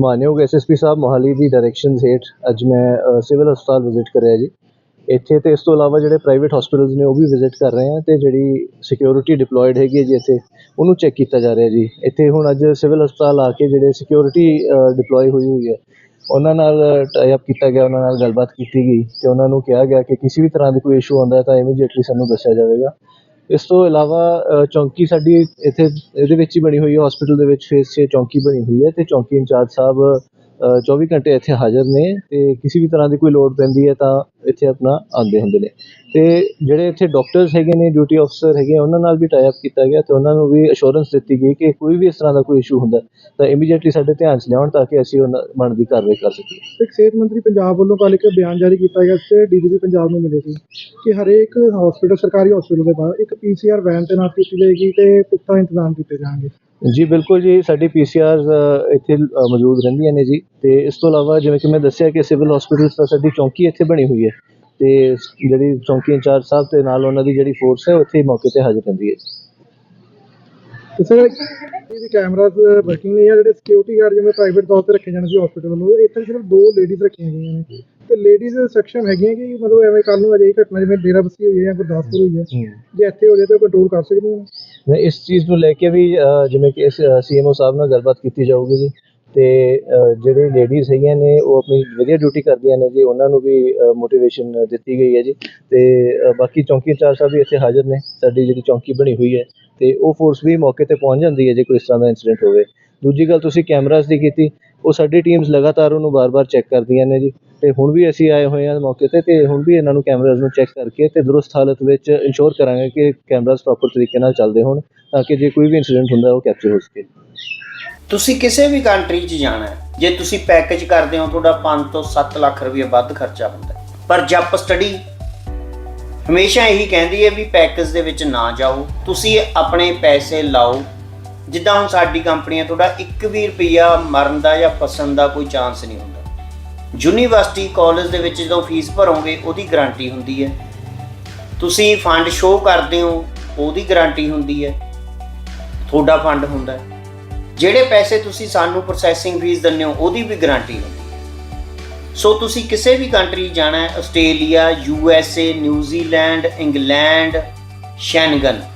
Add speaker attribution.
Speaker 1: ਮਾਨਯੋਗ ਐਸਐਸਪੀ ਸਾਹਿਬ ਮੋਹਾਲੀ ਦੀ ਡਾਇਰੈਕਸ਼ਨਸ ਹੇਠ ਅੱਜ ਮੈਂ ਸਿਵਲ ਹਸਪਤਾਲ ਵਿਜ਼ਿਟ ਕਰਿਆ ਜੀ। ਇੱਥੇ ਤੇ ਇਸ ਤੋਂ ਇਲਾਵਾ ਜਿਹੜੇ ਪ੍ਰਾਈਵੇਟ ਹਸਪੀਟਲਸ ਨੇ ਉਹ ਵੀ ਵਿਜ਼ਿਟ ਕਰ ਰਹੇ ਹਾਂ ਤੇ ਜਿਹੜੀ ਸਿਕਿਉਰਿਟੀ ਡਿਪਲੋਇਡ ਹੈਗੀ ਹੈ ਜੀ ਇੱਥੇ, ਉਹਨੂੰ ਚੈੱਕ ਕੀਤਾ ਜਾ ਰਿਹਾ ਜੀ। ਇੱਥੇ ਹੁਣ ਅੱਜ ਸਿਵਲ ਹਸਪਤਾਲ ਆ ਕੇ ਜਿਹੜੇ ਸਿਕਿਉਰਿਟੀ ਡਿਪਲੋਏ ਹੋਈ ਹੋਈ ਹੈ, ਉਹਨਾਂ ਨਾਲ ਟਾਈ ਅਪ ਕੀਤਾ ਗਿਆ, ਉਹਨਾਂ ਨਾਲ ਗੱਲਬਾਤ ਕੀਤੀ ਗਈ ਤੇ ਉਹਨਾਂ ਨੂੰ ਕਿਹਾ ਗਿਆ ਕਿ ਕਿਸੇ ਵੀ ਤਰ੍ਹਾਂ ਦੀ ਕੋਈ ਇਸ਼ੂ ਆਉਂਦਾ ਤਾਂ ਇਮੀਡੀਏਟਲੀ ਸਾਨੂੰ ਦੱਸਿਆ ਜਾਵੇਗਾ। ਇਸ ਤੋਂ ਇਲਾਵਾ ਚੌਂਕੀ ਸਾਡੀ ਇੱਥੇ, ਇਹਦੇ ਵਿੱਚ ਹੀ ਬਣੀ ਹੋਈ ਹੈ ਹਸਪੀਟਲ ਦੇ ਵਿੱਚ ਫੇਸ 'ਚ ਚੌਂਕੀ ਬਣੀ ਹੋਈ ਹੈ ਅਤੇ ਚੌਂਕੀ ਇੰਚਾਰਜ ਸਾਹਿਬ 24 ਘੰਟੇ ਇੱਥੇ ਹਾਜ਼ਰ ਨੇ ਤੇ ਕਿਸੇ ਵੀ ਤਰ੍ਹਾਂ ਦੀ ਕੋਈ ਲੋੜ ਪੈਂਦੀ ਹੈ ਤਾਂ ਇੱਥੇ ਆਪਣਾ ਆਉਂਦੇ ਹੁੰਦੇ ਨੇ। ਤੇ ਜਿਹੜੇ ਇੱਥੇ ਡਾਕਟਰਸ ਹੈਗੇ ਨੇ ਡਿਊਟੀ ਅਫਸਰ ਹੈਗੇ ਉਹਨਾਂ ਨਾਲ ਵੀ ਟਾਈ ਅਪ ਕੀਤਾ ਗਿਆ ਤੇ ਉਹਨਾਂ ਨੂੰ ਵੀ ਅਸ਼ੋਰੈਂਸ ਦਿੱਤੀ ਗਈ ਕਿ ਕੋਈ ਵੀ ਇਸ ਤਰ੍ਹਾਂ ਦਾ ਕੋਈ ਇਸ਼ੂ ਹੁੰਦਾ ਤਾਂ ਇਮੀਡੀਏਟਲੀ ਸਾਡੇ ਧਿਆਨ 'ਚ ਲਿਆਉਣ ਤਾਂ ਕਿ ਅਸੀਂ ਉਹਨਾਂ ਬਣਦੀ ਕਾਰਵਾਈ ਕਰ ਸਕੀਏ।
Speaker 2: ਇੱਕ ਸਿਹਤ ਮੰਤਰੀ ਪੰਜਾਬ ਵੱਲੋਂ ਕੱਲ੍ਹ ਇੱਕ ਬਿਆਨ ਜਾਰੀ ਕੀਤਾ ਗਿਆ ਤੇ ਡੀਜੀਪੀ ਪੰਜਾਬ ਨੂੰ ਮਿਲੇ ਸੀ ਕਿ ਹਰੇਕ ਹਸਪੀਟਲ ਸਰਕਾਰੀ ਹਸਪੀਟਲ ਦੇ ਬਾਹਰ ਇੱਕ ਪੀਸੀਆਰ ਵੈਨ ਤੈਨਾਤ ਕੀਤੀ ਜਾਏਗੀ ਤੇ ਪੁਖਤਾ ਇੰਤਜ਼ਾਮ ਕੀਤੇ ਜਾਣਗੇ।
Speaker 1: ਜੀ ਬਿਲਕੁਲ ਜੀ ਸਾਡੀ ਪੀਸੀਆਰ ਇੱਥੇ ਮੌਜੂਦ ਰਹਿੰਦੀਆਂ ਨੇ ਜੀ। ਤੇ ਇਸ ਤੋਂ ਇਲਾਵਾ ਜਿਵੇਂ ਕਿ ਮੈਂ ਦੱਸਿਆ ਕਿ ਸਿਵਲ ਹਸਪੀਟਲ ਤਾਂ ਸਾਡੀ ਚੌਂਕੀ ਇੱਥੇ ਬਣੀ ਹੋਈ ਹੈ। ਤੇ ਜਿਹੜੀ ਚੌਂਕੀ ਇੰਚਾਰਜ ਸਾਹਿਬ ਤੇ ਨਾਲ ਉਹਨਾਂ ਦੀ ਜਿਹੜੀ ਫੋਰਸ ਹੈ ਉਹ ਇੱਥੇ ਮੌਕੇ ਤੇ ਹਾਜ਼ਰ ਰਹਿੰਦੀ ਹੈ।
Speaker 2: ਤੇ ਸਰ ਇਹਦੀ ਕੈਮਰਾਸ ਵਰਕਿੰਗ ਨਹੀਂ ਆ ਜਿਹੜੇ ਸਿਕਿਉਰਿਟੀ ਗਾਰਡ ਜਿਵੇਂ ਪ੍ਰਾਈਵੇਟ ਤੌਰ ਤੇ ਰੱਖੇ ਜਾਣੇ ਸੀ ਹਸਪੀਟਲ ਵੱਲੋਂ ਇੱਥੇ ਸਿਰਫ ਦੋ ਲੇਡੀਜ਼ ਰੱਖੀਆਂ ਗਈਆਂ ਨੇ। ਤੇ ਲੇਡੀਜ਼ ਸੈਕਸ਼ਨ ਹੈਗੀਆਂ ਕਿ ਮਤਲਬ ਐਵੇਂ ਕੱਲ ਨੂੰ ਅਜਿਹੀ ਘਟਨਾ ਜਿਵੇਂ ਡੇਰਾ ਬਸੀ ਹੋਈ ਹੈ ਜਾਂ ਗੁਰਦਾਸਪੁਰ ਹੋਈ ਹੈ ਜੇ ਇੱਥੇ ਹੋ ਜਾਏ ਤਾਂ ਕੰਟਰੋਲ ਕਰ ਸਕਦੀਆਂ ਨੇ?
Speaker 1: ਇਸ ਚੀਜ਼ ਨੂੰ ਲੈ ਕੇ ਵੀ ਜਿਵੇਂ ਕਿ ਸੀਐਮਓ ਸਾਹਿਬ ਨਾਲ ਗੱਲਬਾਤ ਕੀਤੀ ਜਾਊਗੀ ਜੀ। ਤੇ ਜਿਹੜੇ ਲੇਡੀਜ਼ ਹੈਗੀਆਂ ਨੇ, ਉਹ ਆਪਣੀ ਵਧੀਆ ਡਿਊਟੀ ਕਰਦੀਆਂ ਨੇ ਜੀ। ਉਹਨਾਂ ਨੂੰ ਵੀ ਮੋਟੀਵੇਸ਼ਨ ਦਿੱਤੀ ਗਈ ਹੈ ਜੀ। ਤੇ ਬਾਕੀ ਚੌਂਕੀ ਇੰਚਾਰਜ ਸਾਹਿਬ ਵੀ ਇੱਥੇ ਹਾਜ਼ਰ ਨੇ। ਸਾਡੀ ਜਿਹੜੀ ਚੌਂਕੀ ਬਣੀ ਹੋਈ ਹੈ। ਤੇ ਉਹ ਫੋਰਸ ਵੀ ਮੌਕੇ ਤੇ ਪਹੁੰਚ ਜਾਂਦੀ ਹੈ ਜੇ ਕੋਈ ਇਸ ਤਰ੍ਹਾਂ ਦਾ ਇਨਸੀਡੈਂਟ ਹੋਵੇ। ਦੂਜੀ ਗੱਲ ਤੁਸੀਂ ਕੈਮਰਾਸ ਦੀ ਕੀਤੀ। ਉਹ ਸਾਡੀ ਟੀਮਸ ਲਗਾਤਾਰ ਉਹਨੂੰ ਬਾਰ-ਬਾਰ ਚੈੱਕ ਕਰਦੀਆਂ ਨੇ ਜੀ। ਤੇ ਹੁਣ ਵੀ ਅਸੀਂ ਆਏ ਹੋਏ ਹਾਂ ਮੌਕੇ ਤੇ ਤੇ ਹੁਣ ਵੀ ਇਹਨਾਂ ਨੂੰ ਕੈਮਰਾਸ ਨੂੰ ਚੈੱਕ ਕਰਕੇ ਤੇ ਦਰੁਸਤ ਹਾਲਤ ਵਿੱਚ ਇੰਸ਼ੋਰ ਕਰਾਂਗੇ ਕਿ ਕੈਮਰਾਸ ਪ੍ਰੋਪਰ ਤਰੀਕੇ ਨਾਲ ਚੱਲਦੇ ਹੋਣ ਤਾਂ ਕਿ ਜੇ ਕੋਈ ਵੀ ਇਨਸੀਡੈਂਟ ਹੁੰਦਾ ਉਹ ਕੈਪਚਰ ਹੋ ਸਕੇ।
Speaker 3: ਤੁਸੀਂ ਕਿਸੇ ਵੀ ਕੰਟਰੀ 'ਚ ਜਾਣਾ ਹੈ, ਜੇ ਤੁਸੀਂ ਪੈਕੇਜ ਕਰਦੇ ਹੋ, ਤੁਹਾਡਾ 5 ਤੋਂ 7 ਲੱਖ ਰੁਪਏ ਵੱਧ ਖਰਚਾ ਹੁੰਦਾ ਪਰ ਜਪ ਸਟੱਡੀ ਹਮੇਸ਼ਾ ਇਹੀ ਕਹਿੰਦੀ ਹੈ ਵੀ ਪੈਕੇਜ ਦੇ ਵਿੱਚ ਨਾ ਜਾਓ, ਤੁਸੀਂ ਆਪਣੇ ਪੈਸੇ ਲਾਓ। ਜਿੱਦਾਂ ਹੁਣ ਸਾਡੀ ਕੰਪਨੀ ਤੁਹਾਡਾ 1 ਵੀ ਰੁਪਿਆ ਮਰਨ ਦਾ ਜਾਂ ਫਸਣ ਦਾ ਕੋਈ ਚਾਂਸ ਨਹੀਂ ਹੁੰਦਾ। ਯੂਨੀਵਰਸਿਟੀ ਕਾਲਜ ਦੇ ਵਿੱਚ ਜਦੋਂ ਫੀਸ ਭਰੋਗੇ, ਉਹਦੀ ਗਾਰੰਟੀ ਹੁੰਦੀ ਹੈ। ਤੁਸੀਂ ਫੰਡ ਸ਼ੋਅ ਕਰਦੇ ਹੋ, ਉਹਦੀ ਗਾਰੰਟੀ ਹੁੰਦੀ ਹੈ। ਤੁਹਾਡਾ ਫੰਡ ਹੁੰਦਾ ਹੈ। ਜਿਹੜੇ ਪੈਸੇ ਤੁਸੀਂ ਸਾਨੂੰ ਪ੍ਰੋਸੈਸਿੰਗ ਫੀਸ ਦਿੰਦੇ ਹੋ, ਉਹਦੀ ਵੀ ਗਾਰੰਟੀ ਹੁੰਦੀ ਹੈ। ਸੋ ਤੁਸੀਂ ਕਿਸੇ ਵੀ ਕੰਟਰੀ ਜਾਣਾ ਹੈ, Australia U S A New Zealand England Schengen